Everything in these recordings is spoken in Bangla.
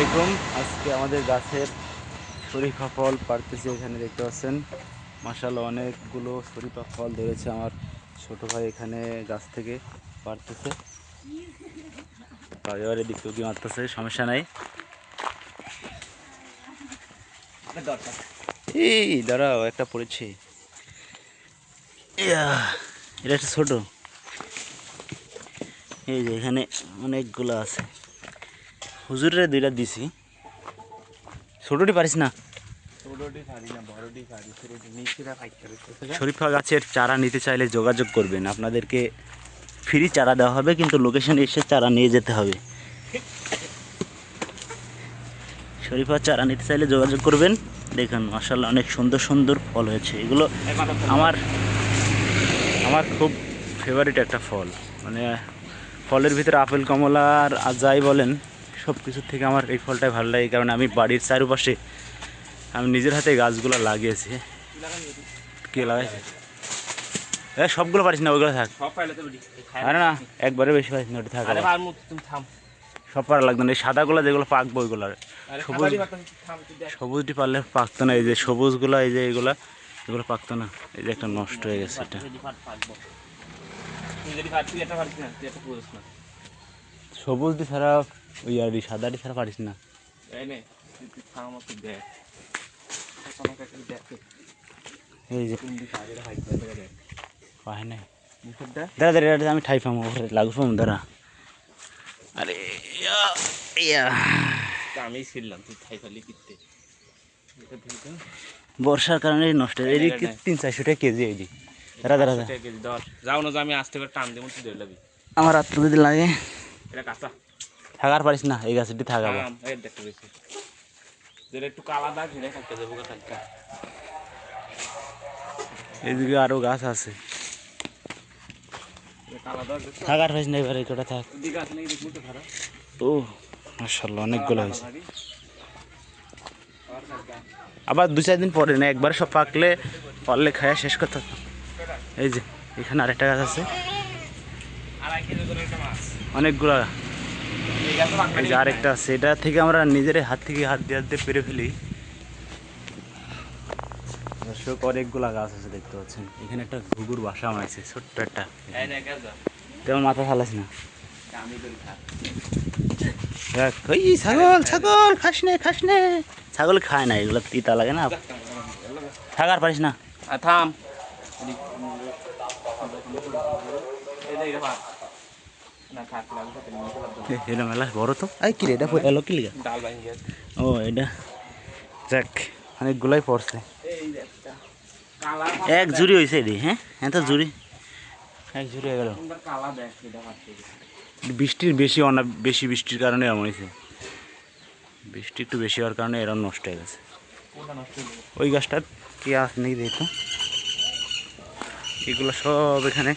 আলাইকুম। আজকে আমাদের গাছের শরীফা ফল পাড়তেছে এখানে, দেখতে পাচ্ছেন। মাসাল্লাহ অনেকগুলো শরীফা ফল ধরেছে আমার ছোট ভাই এখানে গাছ থেকে পারতেছে। এবারে দিক কি মারতেছে, সমস্যা নাই। এই, দাঁড়াও, একটা পড়েছে। এটা একটা ছোট। এই যে, এখানে অনেকগুলো আছে। হুজুরের দুইটা দিছি। ছোটটি পারিস না? শরীফা গাছের চারা নিতে চাইলে যোগাযোগ করবেন। আপনাদেরকে ফ্রি চারা দেওয়া হবে কিন্তু লোকেশনে এসে চারা নিয়ে যেতে হবে। শরীফা চারা নিতে চাইলে যোগাযোগ করবেন। দেখুন মাসাল্লাহ অনেক সুন্দর সুন্দর ফল হয়েছে। এগুলো আমার আমার খুব ফেভারিট একটা ফল। মানে ফলের ভিতরে আপেল কমলা আর আর যাই বলেন সব কিছুর থেকে আমার এই ফলটাই ভালো লাগে কারণ আমি বাড়ির চারপাশে আমি নিজের হাতে গাছগুলো লাগিয়েছি। কে লাগাইছে? এ সবগুলো পারিস না ওইগুলো থাক। আরে না একবারে বেশি পারিস না ওটা থাক সব পারা লাগতো না এই সাদাগুলো যেগুলো পাকবো ওইগুলো। সবুজ সবুজটি পারলে পাকতো না এই যে সবুজগুলো এই যে এগুলা এগুলো পাকতো না। এই যে একটা নষ্ট হয়ে গেছে এটা। সবুজটি ছাড়া ওই আর এই সাদাটি ছাড়া পারিস না। এই যে। পায় নাই। দাঁড়া দাঁড়া আমি ঠাই পাবো লাগু পাবো দাঁড়া। আরে আমি ছিলাম তুই খাই ফেলি কিনতে বর্ষার কারণে নষ্ট এদিকে। তিন চারশো টাকা কেজি এই। কেজি ধর যাও না যে আমি আসতে করে টান দেবো আমার আত্ম যদি লাগে। এটা কাঁচা। থাকার পারিস না এই গাছটি থাকাবো। দেখতে একটু কালা দাগ থাকতে যাব কালকে এদিকে আরও গাছ আছে? থাকার পারিস না এবারে কটা থাক। ও মাসাল্লাহ অনেকগুলো হয়েছে। আবার দু চার দিন পরে না একবার সব পাকলে পারলে খায়া শেষ করতে। এই যে এখানে আরেকটা গাছ আছে। অনেকগুলো এই গাছে পাকবে এই যে আরেকটা আছে এটা থেকে আমরা নিজের হাত থেকে হাত দিয়ে হাত দিয়ে পেরে ফেলি। দর্শক অনেকগুলা গাছ আছে দেখতে পাচ্ছেন। এখানে একটা ঘুঘুর বাসা বানাইছে ছোট্ট একটা। তেমন মাথা ফালাস না? আমি করি খা। দেখ, ওই ছাগল ছাগল খাস নে খাস নে। ছাগল খায় না এগুলো তিতা লাগে না। থাকার পারিস না। থাম। এটা মেলা বড় তো এই কি রে এটা এলো কি লিগা ডাল ও এটা যাক অনেকগুলাই পড়ছে এক জুড়ি হয়েছে রে হ্যাঁ হ্যাঁ তো জুড়ি এক জুড়ি হয়ে গেল। বৃষ্টির বেশি অনা বেশি বৃষ্টির কারণে এমন হয়েছে বৃষ্টি একটু বেশি হওয়ার কারণে এরকম নষ্ট হয়ে গেছে? ওই গাছটার কি আছে নাকি দেখো এগুলো সব এখানে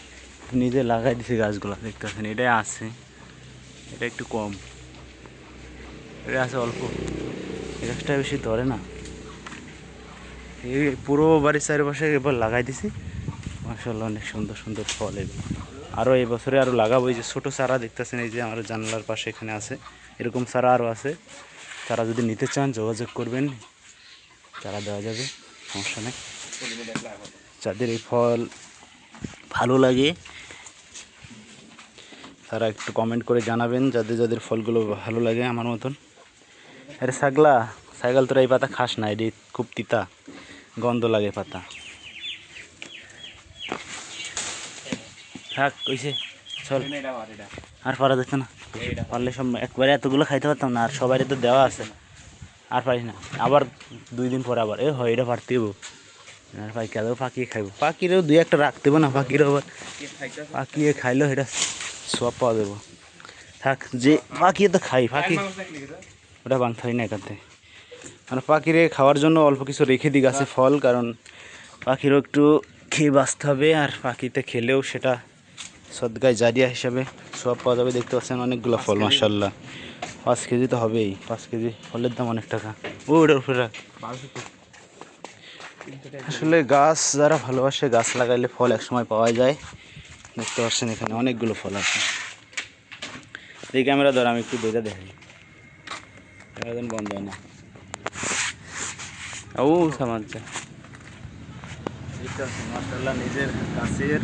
নিজে লাগাই দিছে গাছগুলো দেখতে পাচ্ছেন এটাই আছে। এটা একটু কম। এটা আছে অল্প। এই গাছটা বেশি ধরে না। এই পুরো বাড়ির চারিপাশে এবার লাগাই দিছি। মাসাল্লাহ অনেক সুন্দর সুন্দর ফল এগুলো। আরও এই বছরে আরও লাগাবো। এই যে ছোটো চারা দেখতেছেন, এই যে আমার জানলার পাশে এখানে আছে। এরকম চারা আরও আছে। তারা যদি নিতে চান, যোগাযোগ করবেন। চারা দেওয়া যাবে, সমস্যা নেই। যাদের এই ফল ভালো লাগে তারা একটু কমেন্ট করে জানাবেন যাদের যাদের ফলগুলো ভালো লাগে আমার মতন। আরে ছাগলা ছাগল তোরা এই পাতা খাস না এটি খুব তিতা গন্ধ লাগে পাতা। থাক কইছে চল। আর পারা যাচ্ছে না। পারলে সব একবারে এতগুলো খাইতে পারতাম না আর সবারই তো দেওয়া আছে। আর পারিস না। আবার দুই দিন পরে আবার এ হয় এটা পারতে আর ভাই কেন পাকিয়ে খাইবো। পাখিরেও দুই একটা রাখতে না পাখিরও আবার? পাকিয়ে খাইলেও এটা সব পাওয়া যাব। থাক, যে পাকিয়ে তো খাই, পাখি। এক? ওটা হয় না একাতে মানে পাখিরে খাওয়ার জন্য অল্প কিছু রেখে দিই গাছে ফল, কারণ পাখিরও একটু খেয়ে বাঁচতে হবে, আর পাখিতে খেলেও সেটা সদগায় জারিয়া হিসাবে সব পাওয়া যাবে। দেখতে পাচ্ছেন অনেকগুলো ফল মাসাল্লাহ পাঁচ কেজি তো হবেই, পাঁচ কেজি ফলের দাম অনেক টাকা। ও ওটার উপরে রাখ। আসলে গাছ যারা ভালোবাসে, গাছ লাগাইলে ফল একসময় পাওয়া যায়। দেখতে পাচ্ছেন এখানে অনেকগুলো ফল আছে। এই ক্যামেরা দ্বারা আমি একটু দইটা দেখাই। এখন বন্ধ হয় না। ও সামাচ্ছে মাসাল্লাহ নিজের গাছের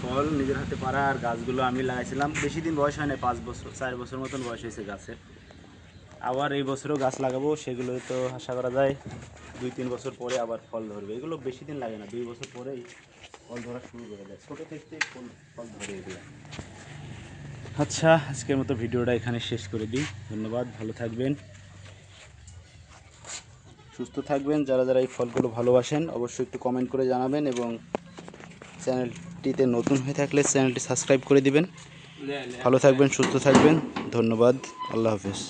ফল নিজের হাতে পারা আর গাছগুলো আমি লাগাইছিলাম। বেশি দিন বয়স হয় না পাঁচ বছর চার বছর মতন বয়স হয়েছে গাছের। আবার এই বছরও গাছ লাগাবো সেগুলো তো আশা করা যায় দুই তিন বছর পরে আবার ফল ধরবে। এগুলো বেশি দিন লাগে না দুই বছর পরেই ফল ধরা শুরু করে দেয়। ছোটো থেকে ফল ফল ধরে এগুলো আচ্ছা আজকের মতো ভিডিওটা এখানে শেষ করে দিই। ধন্যবাদ ভালো থাকবেন। সুস্থ থাকবেন। যারা যারা এই ফলগুলো ভালোবাসেন অবশ্যই একটু কমেন্ট করে জানাবেন এবং চ্যানেলটিতে নতুন হয়ে থাকলে চ্যানেলটি সাবস্ক্রাইব করে দিবেন। ভালো থাকবেন সুস্থ থাকবেন। ধন্যবাদ। আল্লাহ হাফেজ।